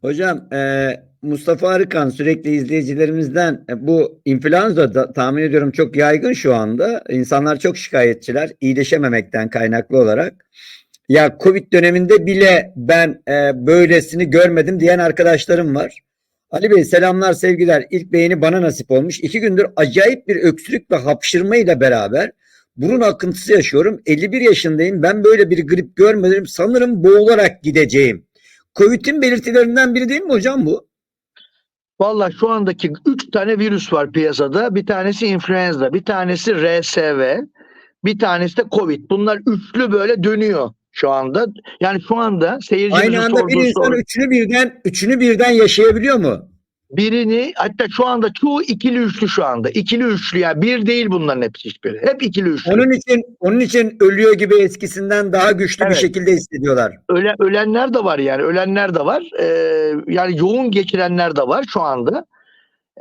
Hocam e, Mustafa Arıkan sürekli izleyicilerimizden e, bu influenza da tahmin ediyorum çok yaygın şu anda. İnsanlar çok şikayetçiler iyileşememekten kaynaklı olarak. Ya Covid döneminde bile ben e, böylesini görmedim diyen arkadaşlarım var. Ali Bey selamlar sevgiler. İlk beğeni bana nasip olmuş. İki gündür acayip bir öksürük ve hapşırmayla beraber burun akıntısı yaşıyorum. 51 yaşındayım. Ben böyle bir grip görmedim. Sanırım boğularak gideceğim. Covid'in belirtilerinden biri değil mi hocam bu? Valla şu andaki 3 tane virüs var piyasada. Bir tanesi influenza, bir tanesi RSV, bir tanesi de Covid. Bunlar üçlü böyle dönüyor şu anda. Yani şu anda seyircimizin Aynı anda bir insan soru. üçünü birden üçünü birden yaşayabiliyor mu? Birini hatta şu anda çoğu ikili üçlü şu anda. İkili üçlü ya bir değil bunların hepsi hiçbiri. Hep ikili üçlü. Onun için onun için ölüyor gibi eskisinden daha güçlü Evet. bir şekilde hissediyorlar. Öle, ölenler de var yani ölenler de var. Ee, yani yoğun geçirenler de var şu anda.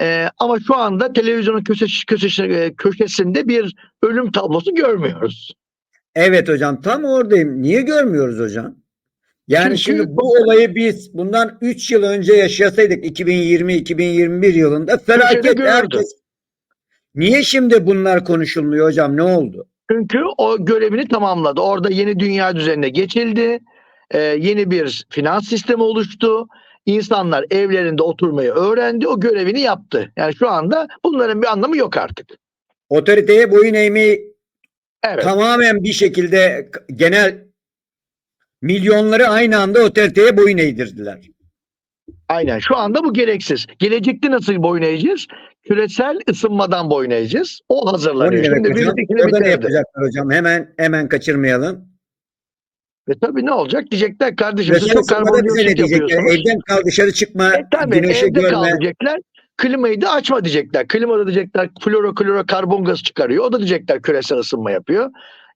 Ee, ama şu anda televizyonun köşesi, köşesi, köşesinde bir ölüm tablosu görmüyoruz. Evet hocam tam oradayım. Niye görmüyoruz hocam? Yani Çünkü- şimdi bu olayı biz bundan 3 yıl önce yaşasaydık 2020-2021 yılında felaket herkes. Niye şimdi bunlar konuşulmuyor hocam? Ne oldu? Çünkü o görevini tamamladı. Orada yeni dünya düzenine geçildi. Ee, yeni bir finans sistemi oluştu. İnsanlar evlerinde oturmayı öğrendi. O görevini yaptı. Yani şu anda bunların bir anlamı yok artık. Otoriteye boyun eğmeyi Evet. tamamen bir şekilde genel milyonları aynı anda otoriteye boyun eğdirdiler. Aynen. Şu anda bu gereksiz. Gelecekte nasıl boyun eğeceğiz? Küresel ısınmadan boyun eğeceğiz. O hazırlanıyor. Şimdi hocam? Orada ne yapacaklar hocam? Hemen hemen kaçırmayalım. Ve tabii ne olacak? Diyecekler kardeşim siz Küresel çok bize ne karbondioksit yapıyorsunuz. Evden kal dışarı çıkma, E tabii güneşi evde kal görme. diyecekler. Klimayı da açma diyecekler. Klimada diyecekler floro kloro karbon gazı çıkarıyor. O da diyecekler küresel ısınma yapıyor.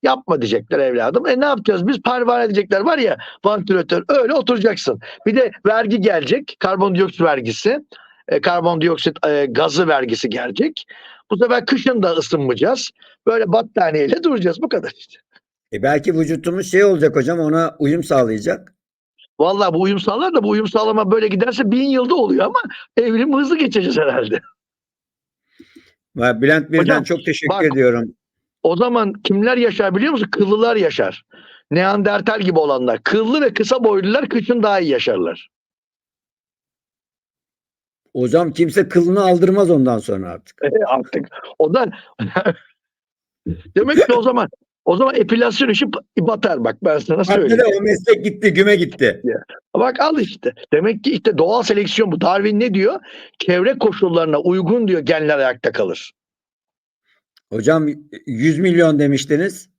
Yapma diyecekler evladım. E ne yapacağız? Biz pervane edecekler var ya vantilatör öyle oturacaksın. Bir de vergi gelecek. Karbondioksit vergisi. E, karbondioksit e, gazı vergisi gelecek. Bu sefer kışın da ısınmayacağız. Böyle battaniyeyle duracağız. Bu kadar işte. E belki vücutumuz şey olacak hocam ona uyum sağlayacak. Vallahi bu uyum sağlar da bu uyum sağlama böyle giderse bin yılda oluyor ama evrim hızlı geçeceğiz herhalde. Bülent Birden Hocam, çok teşekkür bak- ediyorum. O zaman kimler yaşar biliyor musun? Kıllılar yaşar. Neandertal gibi olanlar. Kıllı ve kısa boylular kışın daha iyi yaşarlar. Hocam kimse kılını aldırmaz ondan sonra artık. E, artık. O da demek ki o zaman o zaman epilasyon işi batar bak ben sana söyleyeyim. de o meslek gitti, güme gitti. Bak al işte. Demek ki işte doğal seleksiyon bu. Darwin ne diyor? Çevre koşullarına uygun diyor genler ayakta kalır. Hocam 100 milyon demiştiniz.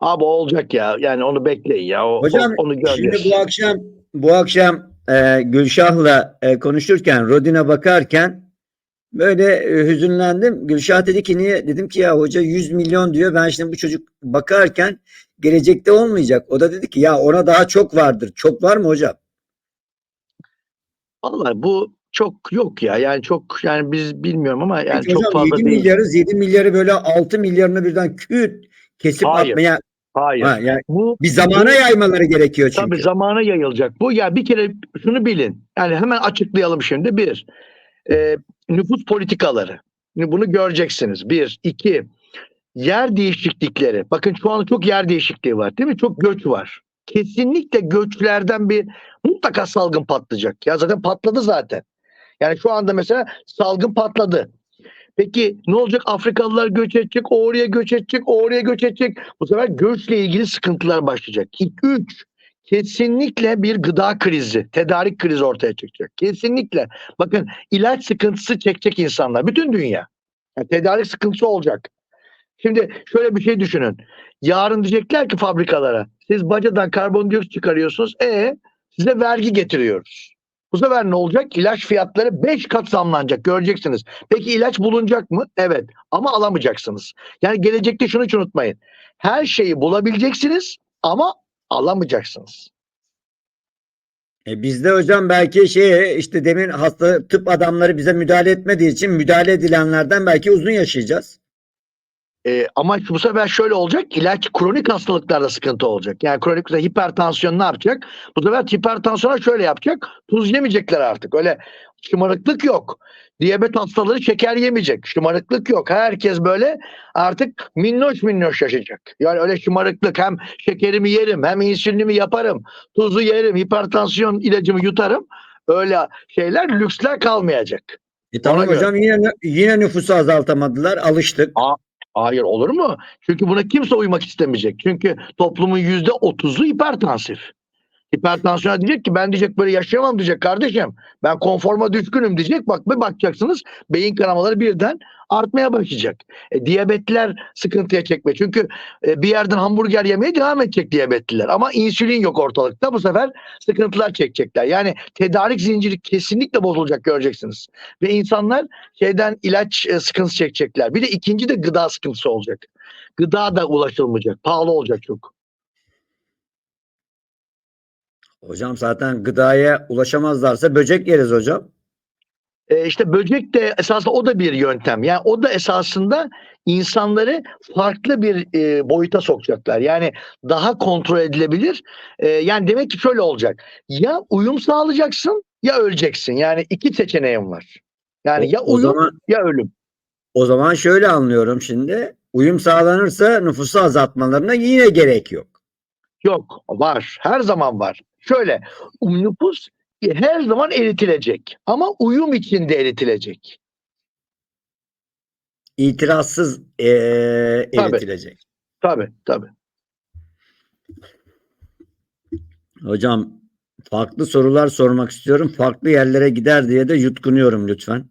Abi olacak ya. Yani onu bekleyin ya. O, Hocam o- onu göreceğiz. şimdi bu akşam bu akşam e, Gülşah'la e, konuşurken Rodin'e bakarken böyle e, hüzünlendim. Gülşah dedi ki niye? Dedim ki ya hoca 100 milyon diyor. Ben şimdi bu çocuk bakarken gelecekte olmayacak. O da dedi ki ya ona daha çok vardır. Çok var mı hocam? Vallahi bu çok yok ya. Yani çok yani biz bilmiyorum ama yani Peki çok hocam fazla 7 değil. milyarı 7 milyarı böyle 6 milyarını birden küt kesip Hayır. atmaya Hayır. ha, yani Bu bir zamana yaymaları gerekiyor çünkü. tabii zamana yayılacak. Bu ya bir kere şunu bilin. Yani hemen açıklayalım şimdi. Bir, e, nüfus politikaları. Bunu göreceksiniz. Bir. iki yer değişiklikleri. Bakın şu anda çok yer değişikliği var değil mi? Çok göç var. Kesinlikle göçlerden bir mutlaka salgın patlayacak. Ya zaten patladı zaten. Yani şu anda mesela salgın patladı. Peki ne olacak? Afrikalılar göç edecek, oraya göç edecek, oraya göç edecek. Bu sefer göçle ilgili sıkıntılar başlayacak. İlk üç, kesinlikle bir gıda krizi, tedarik krizi ortaya çıkacak. Kesinlikle. Bakın ilaç sıkıntısı çekecek insanlar. Bütün dünya. Yani tedarik sıkıntısı olacak. Şimdi şöyle bir şey düşünün. Yarın diyecekler ki fabrikalara siz bacadan karbondioksit çıkarıyorsunuz. E size vergi getiriyoruz. Bu sefer ne olacak? İlaç fiyatları 5 kat zamlanacak. Göreceksiniz. Peki ilaç bulunacak mı? Evet. Ama alamayacaksınız. Yani gelecekte şunu hiç unutmayın. Her şeyi bulabileceksiniz ama alamayacaksınız. E bizde hocam belki şey işte demin hasta tıp adamları bize müdahale etmediği için müdahale edilenlerden belki uzun yaşayacağız. E, ama bu sefer şöyle olacak. ilaç kronik hastalıklarda sıkıntı olacak. Yani kronik hipertansiyon ne yapacak? Bu sefer hipertansiyona şöyle yapacak. Tuz yemeyecekler artık. Öyle şımarıklık yok. Diyabet hastaları şeker yemeyecek. Şımarıklık yok. Herkes böyle artık minnoş minnoş yaşayacak. Yani öyle şımarıklık hem şekerimi yerim hem insülinimi yaparım. Tuzu yerim. Hipertansiyon ilacımı yutarım. Öyle şeyler lüksler kalmayacak. E tamam Ona göre. hocam yine yine nüfusu azaltamadılar. Alıştık. Hayır olur mu? Çünkü buna kimse uymak istemeyecek. Çünkü toplumun yüzde otuzu hipertansif. Hipertansiyona diyecek ki ben diyecek böyle yaşayamam diyecek kardeşim. Ben konforma düşkünüm diyecek. Bak bir bakacaksınız beyin kanamaları birden artmaya başlayacak. E, diyabetliler sıkıntıya çekme. Çünkü e, bir yerden hamburger yemeye devam edecek diyabetliler. Ama insülin yok ortalıkta. Bu sefer sıkıntılar çekecekler. Yani tedarik zinciri kesinlikle bozulacak göreceksiniz. Ve insanlar şeyden ilaç e, sıkıntısı çekecekler. Bir de ikinci de gıda sıkıntısı olacak. Gıda da ulaşılmayacak. Pahalı olacak çok. Hocam zaten gıdaya ulaşamazlarsa böcek yeriz hocam. E, işte böcek de esasında o da bir yöntem. Yani o da esasında insanları farklı bir e, boyuta sokacaklar. Yani daha kontrol edilebilir. E, yani demek ki şöyle olacak. Ya uyum sağlayacaksın ya öleceksin. Yani iki seçeneğin var. Yani ya o uyum zaman ya ölüm. o zaman şöyle anlıyorum şimdi. Uyum sağlanırsa nüfusu azaltmalarına yine gerek yok. Yok var. Her zaman var. Şöyle nüfus her zaman eritilecek. Ama uyum içinde eritilecek. İtirazsız Tabii. eritilecek. Tabii tabii. Hocam farklı sorular sormak istiyorum. Farklı yerlere gider diye de yutkunuyorum lütfen.